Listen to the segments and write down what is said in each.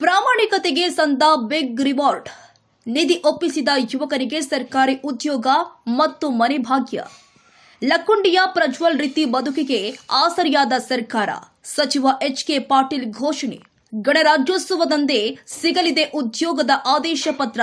ಪ್ರಾಮಾಣಿಕತೆಗೆ ಸಂದ big reward. ನಿಧಿ ಒಪ್ಪಿಸಿದ ಯುವಕರಿಗೆ ಸರ್ಕಾರಿ ಉದ್ಯೋಗ ಮತ್ತು ಮನೆ ಭಾಗ್ಯ. ಲಕ್ಕುಂಡಿಯ ಪ್ರಜ್ವಲ್ ರೀತಿ ಬದುಕಿಗೆ ಆಸರಿಯಾದ ಸರ್ಕಾರ. ಸಚಿವ ಎಚ್ ಕೆ ಪಾಟೀಲ್ ಘೋಷಣೆ. ಗಣರಾಜ್ಯೋತ್ಸವದಂದೇ ಸಿಗಲಿದೆ ಉದ್ಯೋಗದ ಆದೇಶ ಪತ್ರ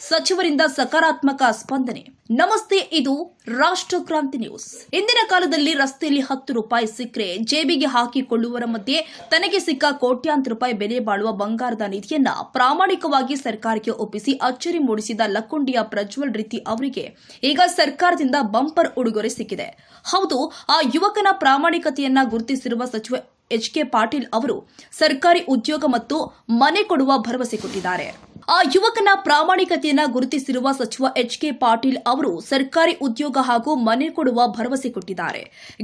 ಸಚಿವರಿಂದ ಸಕಾರಾತ್ಮಕ ಸ್ಪಂದನೆ. ನಮಸ್ತೆ, ಇದು ರಾಷ್ಟ್ರ ಕ್ರಾಂತಿ ನ್ಯೂಸ್. ಇಂದಿನ ಕಾಲದಲ್ಲಿ ರಸ್ತೆಯಲ್ಲಿ ಹತ್ತು ರೂಪಾಯಿ ಸಿಕ್ಕರೆ ಜೇಬಿಗೆ ಹಾಕಿಕೊಳ್ಳುವರ ಮಧ್ಯೆ ತನಗೆ ಸಿಕ್ಕ ಕೋಟ್ಯಾಂತರ ರೂಪಾಯಿ ಬೆಲೆ ಬಾಳುವ ಬಂಗಾರದ ನಿಧಿಯನ್ನ ಪ್ರಾಮಾಣಿಕವಾಗಿ ಸರ್ಕಾರಕ್ಕೆ ಒಪ್ಪಿಸಿ ಅಚ್ಚರಿ ಮೂಡಿಸಿದ ಲಕ್ಕುಂಡಿಯ ಪ್ರಜ್ವಲ್ ರೀತಿ ಅವರಿಗೆ ಈಗ ಸರ್ಕಾರದಿಂದ ಬಂಪರ್ ಉಡುಗೊರೆ ಸಿಕ್ಕಿದೆ. ಹೌದು, ಆ ಯುವಕನ ಪ್ರಾಮಾಣಿಕತೆಯನ್ನ ಗುರುತಿಸಿರುವ ಸಚಿವ ಎಚ್ ಕೆ ಪಾಟೀಲ್ ಅವರು ಸರ್ಕಾರಿ ಉದ್ಯೋಗ ಮತ್ತು ಮನೆ ಕೊಡುವ ಭರವಸೆ ಕೊಟ್ಟಿದ್ದಾರೆ. ಆ ಯುವಕನ ಪ್ರಾಮಾಣಿಕತೆಯನ್ನು ಗುರುತಿಸಿರುವ ಸಚಿವ ಎಚ್ ಕೆ ಪಾಟೀಲ್ ಅವರು ಸರ್ಕಾರಿ ಉದ್ಯೋಗ ಹಾಗೂ ಮನೆ ಕೊಡುವ ಭರವಸೆ ಕೊಟ್ಟಿದ್ದಾರೆ.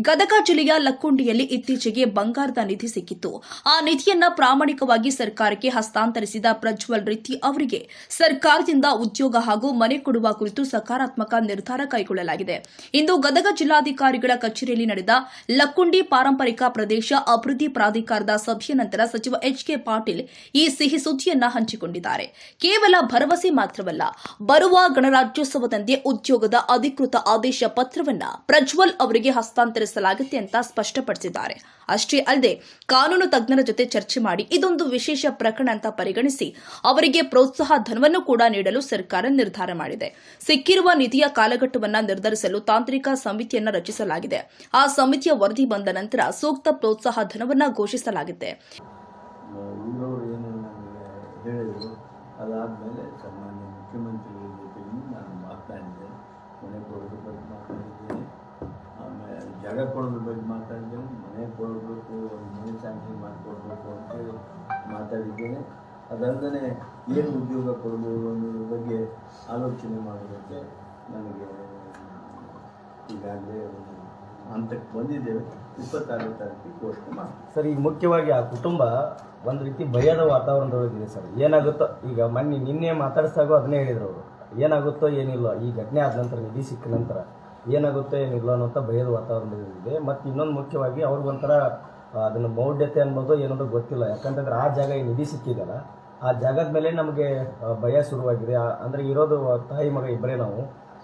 ಗದಗ ಜಿಲ್ಲೆಯ ಲಕ್ಕುಂಡಿಯಲ್ಲಿ ಇತ್ತೀಚೆಗೆ ಬಂಗಾರದ ನಿಧಿ ಸಿಕ್ಕಿತ್ತು. ಆ ನಿಧಿಯನ್ನು ಪ್ರಾಮಾಣಿಕವಾಗಿ ಸರ್ಕಾರಕ್ಕೆ ಹಸ್ತಾಂತರಿಸಿದ ಪ್ರಜ್ವಲ್ ರೀತಿ ಅವರಿಗೆ ಸರ್ಕಾರದಿಂದ ಉದ್ಯೋಗ ಹಾಗೂ ಮನೆ ಕೊಡುವ ಕುರಿತು ಸಕಾರಾತ್ಮಕ ನಿರ್ಧಾರ ಕೈಗೊಳ್ಳಲಾಗಿದೆ. ಇಂದು ಗದಗ ಜಿಲ್ಲಾಧಿಕಾರಿಗಳ ಕಚೇರಿಯಲ್ಲಿ ನಡೆದ ಲಕ್ಕುಂಡಿ ಪಾರಂಪರಿಕ ಪ್ರದೇಶ ಅಭಿವೃದ್ಧಿ ಪ್ರಾಧಿಕಾರದ ಸಭೆಯ ನಂತರ ಸಚಿವ ಎಚ್ ಕೆ ಪಾಟೀಲ್ ಈ ಸಿಹಿ ಸುದ್ದಿಯನ್ನ ಹಂಚಿಕೊಂಡಿದ್ದಾರೆ. ಕೇವಲ ಭರವಸೆ ಮಾತ್ರವಲ್ಲ, ಬರುವ ಗಣರಾಜ್ಯೋತ್ಸವದಂದೇ ಉದ್ಯೋಗದ ಅಧಿಕೃತ ಆದೇಶ ಪತ್ರವನ್ನ ಪ್ರಜ್ವಲ್ ಅವರಿಗೆ ಹಸ್ತಾಂತರಿಸಲಾಗುತ್ತೆ ಅಂತ ಸ್ಪಷ್ಟಪಡಿಸಿದ್ದಾರೆ. ಅಷ್ಟೇ ಅಲ್ಲದೆ, ಕಾನೂನು ತಜ್ಞರ ಜೊತೆ ಚರ್ಚೆ ಮಾಡಿ ಇದೊಂದು ವಿಶೇಷ ಪ್ರಕರಣ ಅಂತ ಪರಿಗಣಿಸಿ ಅವರಿಗೆ ಪ್ರೋತ್ಸಾಹ ಧನವನ್ನು ಕೂಡ ನೀಡಲು ಸರ್ಕಾರ ನಿರ್ಧಾರ ಮಾಡಿದೆ. ಸಿಕ್ಕಿರುವ ನಿಧಿಯ ಕಾಲಘಟ್ಟವನ್ನು ನಿರ್ಧರಿಸಲು ತಾಂತ್ರಿಕ ಸಮಿತಿಯನ್ನ ರಚಿಸಲಾಗಿದೆ. ಆ ಸಮಿತಿಯ ವರದಿ ಬಂದ ನಂತರ ಸೂಕ್ತ ಪ್ರೋತ್ಸಾಹ ಧನವನ್ನ ಘೋಷಿಸಲಾಗಿದೆ ಊರವರು ಏನು ನನಗೆ ಹೇಳಿದರು ಅದಾದಮೇಲೆ ಸನ್ಮಾನ್ಯ ಮುಖ್ಯಮಂತ್ರಿಗಳ ಜೊತೆಗೂ ನಾನು ಮಾತನಾಡಿದೆ ಮನೆ ಕೊಡೋದ್ರ ಬಗ್ಗೆ ಮಾತಾಡಿದ್ದೇನೆ. ಆಮೇಲೆ ಜಾಗ ಕೊಡೋದ್ರ ಬಗ್ಗೆ ಮಾತಾಡಿದ್ದೇನೆ ಮನೆ ಕೊಡಬೇಕು, ಮನೆ ಸ್ಯಾಂಕ್ಷನ್ ಮಾಡಿಕೊಡ್ಬೇಕು ಅಂತೇಳಿ ಮಾತಾಡಿದ್ದೇನೆ. ಅದಲ್ಲದೆ ಏನು ಉದ್ಯೋಗ ಕೊಡ್ಬೋದು ಅನ್ನೋದ್ರ ಬಗ್ಗೆ ಆಲೋಚನೆ ಮಾಡೋದಕ್ಕೆ ನನಗೆ ಈಗಾಗಲೇ ಹಂತಕ್ಕೆ ಬಂದಿದ್ದೇವೆ. ಇಪ್ಪತ್ತಾರನೇ ತಾರೀಕಿಗೆ ಘೋಷಣೆ ಮಾಡಿ ಸರ್, ಈಗ ಮುಖ್ಯವಾಗಿ ಆ ಕುಟುಂಬ ಒಂದು ರೀತಿ ಭಯದ ವಾತಾವರಣದೊಳಗಿದೆ ಸರ್. ಏನಾಗುತ್ತೋ, ಈಗ ಮೊನ್ನೆ ನಿನ್ನೆ ಮಾತಾಡಿಸಾಗೋ ಅದನ್ನೇ ಹೇಳಿದ್ರು ಅವರು. ಏನಾಗುತ್ತೋ ಏನಿಲ್ಲ, ಈ ಘಟನೆ ಆದ ನಂತರ ನಿಧಿ ಸಿಕ್ಕ ನಂತರ ಏನಾಗುತ್ತೋ ಏನಿಲ್ಲ ಅನ್ನೋಂಥ ಭಯದ ವಾತಾವರಣದಲ್ಲಿದೆ. ಮತ್ತು ಇನ್ನೊಂದು ಮುಖ್ಯವಾಗಿ ಅವ್ರಿಗೊಂಥರ ಅದನ್ನು ಮೌಢ್ಯತೆ ಅನ್ನೋದು ಏನೋ ಗೊತ್ತಿಲ್ಲ. ಯಾಕಂತಂದ್ರೆ ಆ ಜಾಗ ಈ ನಿಧಿ ಸಿಕ್ಕಿದಲ್ಲ ಆ ಜಾಗದ ಮೇಲೆ ನಮಗೆ ಭಯ ಶುರುವಾಗಿದೆ. ಅಂದರೆ ಇರೋದು ತಾಯಿ ಮಗ ಇಬ್ಬರೇ ನಾವು.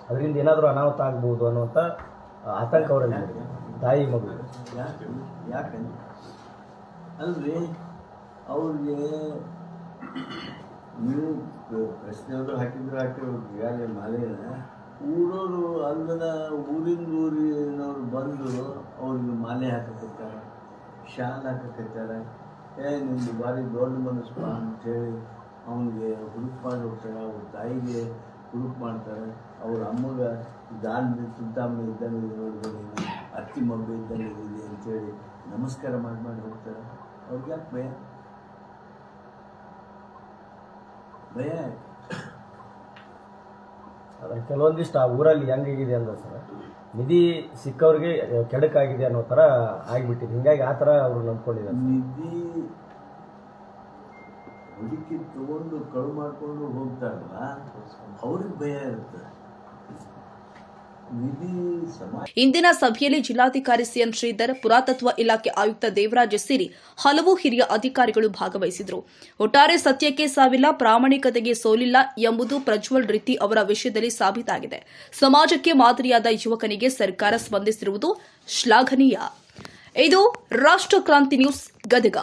ಅದರಿಂದ ಏನಾದರೂ ಅನಾಹುತ ಆಗ್ಬೋದು ಅನ್ನುವಂಥ ಆತಂಕ ಅವರಲ್ಲಿ ತಾಯಿ ಮಗು ಯಾಕೆ? ಯಾಕಂದ್ರೆ ಅವ್ರಿಗೆ ನೀವು ಪ್ರಶ್ನೆಯವರು ಹಾಕಿದ್ರು ಹಾಕಿರೋ ಈಗಾಗಲೇ ಮಾಲೆನ ಊರವರು ಅಲ್ಲದ ಊರಿಂದ ಊರಿನವ್ರು ಬಂದು ಅವ್ರಿಗೆ ಮಾಲೆ ಹಾಕಕತ್ತಾರೆ, ಶಾಲ್ ಹಾಕಕತ್ತಾರೆ. ಏ, ನಿಮ್ದು ಭಾರಿ ದೊಡ್ಡ ಮನಸ್ಸು ಅಂತೇಳಿ ಅವನಿಗೆ ಹುಡುಕ್ ಮಾಡಿ ಹೋಗ್ತಾರೆ, ಅವ್ರ ತಾಯಿಗೆ ಹುಡುಕ್ ಮಾಡ್ತಾರೆ. ಅವ್ರ ಅಮ್ಮಗ ದಾನ್ ಚಿಂತಾಮಣಿ ಇದ್ದಂಗೆ ನೋಡಿದ್ರೆ ಅತ್ತಿ ಮಗು ಇದ್ದಂಗೆ ಇದೆ ಅಂತೇಳಿ ನಮಸ್ಕಾರ ಮಾಡಿ ಮಾಡಿ ಹೋಗ್ತಾರೆ. ಅವ್ರಿಗೆ ಯಾಕೆ ಭಯ? ಭಯ ಕೆಲವೊಂದಿಷ್ಟು ಆ ಊರಲ್ಲಿ ಹೆಂಗಾಗಿದೆ ಅಂದ್ರೆ ಸರ್ ನಿಧಿ ಸಿಕ್ಕವ್ರಿಗೆ ಕೆಡಕಾಗಿದೆ ಅನ್ನೋ ಥರ ಆಗಿಬಿಟ್ಟಿದೆ. ಹಿಂಗಾಗಿ ಆ ಥರ ಅವರು ನಂಬ್ಕೊಂಡಿದ್ದಾರೆ ನಿಧಿ ಹುಡುಕಿ ತಗೊಂಡು ಕಳು ಮಾಡ್ಕೊಂಡು ಹೋಗ್ತಾರಲ್ಲ ಅವ್ರಿಗೆ ಭಯ ಇರುತ್ತೆ. ಇಂದಿನ ಸಭೆಯಲ್ಲಿ ಜಿಲ್ಲಾಧಿಕಾರಿ ಸಿಎನ್ ಶ್ರೀಧರ್, ಪುರಾತತ್ವ ಇಲಾಖೆ ಆಯುಕ್ತ ದೇವರಾಜ್ ಸೇರಿ ಹಲವು ಹಿರಿಯ ಅಧಿಕಾರಿಗಳು ಭಾಗವಹಿಸಿದರು. ಒಟ್ಟಾರೆ ಸತ್ಯಕ್ಕೆ ಸಾವಿಲ್ಲ, ಪ್ರಾಮಾಣಿಕತೆಗೆ ಸೋಲಿಲ್ಲ ಎಂಬುದು ಪ್ರಜ್ವಲ್ ರೀತಿ ಅವರ ವಿಷಯದಲ್ಲಿ ಸಾಬೀತಾಗಿದೆ. ಸಮಾಜಕ್ಕೆ ಮಾದರಿಯಾದ ಯುವಕನಿಗೆ ಸರ್ಕಾರ ಸ್ಪಂದಿಸಿರುವುದು ಶ್ಲಾಘನೀಯ. ಇದು ರಾಷ್ಟ್ರ ಕ್ರಾಂತಿ ನ್ಯೂಸ್ ಗದಗ.